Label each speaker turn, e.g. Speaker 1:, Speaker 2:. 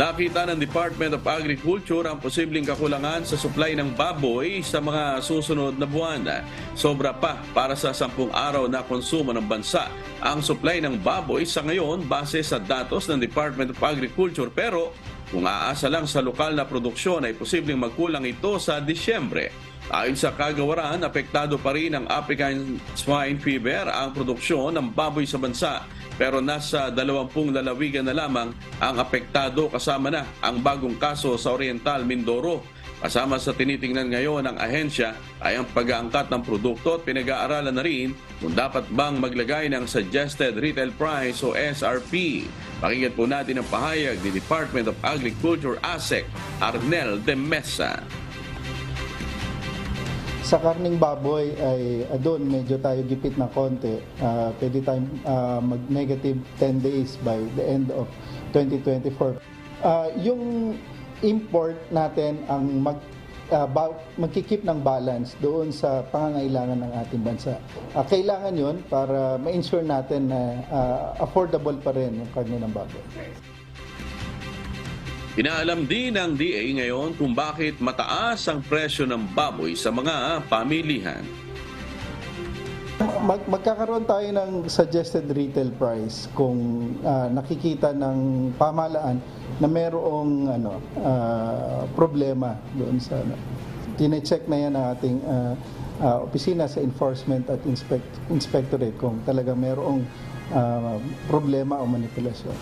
Speaker 1: Nakita ng Department of Agriculture ang posibleng kakulangan sa supply ng baboy sa mga susunod na buwan. Sobra pa para sa sampung araw na konsumo ng bansa ang supply ng baboy sa ngayon base sa datos ng Department of Agriculture pero kung aasa lang sa lokal na produksyon ay posibleng magkulang ito sa Disyembre. Ayon sa kagawaran, apektado pa rin ng African swine fever ang produksyon ng baboy sa bansa pero nasa 20 lalawigan na lamang ang apektado kasama na ang bagong kaso sa Oriental Mindoro. Kasama sa tinitingnan ngayon ng ahensya ay ang pag-aangkat ng produkto at pinag-aaralan na rin kung dapat bang maglagay ng Suggested Retail Price o SRP. Pakinggan po natin ang pahayag ni Department of Agriculture ASEC, Arnel de Mesa.
Speaker 2: Sa karning baboy ay uh, doon medyo tayo gipit na konti. Ah, pwede tayong ah, mag-negative 10 days by the end of 2024. Ah, yung import natin ang mag ah, ba- magkikip ng balance doon sa pangangailangan ng ating bansa. Ah, kailangan yon para ma-ensure natin na ah, affordable pa rin yung karne ng baboy.
Speaker 1: Inaalam din ng DA ngayon kung bakit mataas ang presyo ng baboy sa mga pamilihan.
Speaker 2: Mag, magkakaroon tayo ng suggested retail price kung ah, nakikita ng pamahalaan na mayroong ano, ah, problema doon sa ano. Tine-check na yan ng ating ah, ah, opisina sa enforcement at inspect, inspectorate kung talaga mayroong ah, problema o manipulasyon.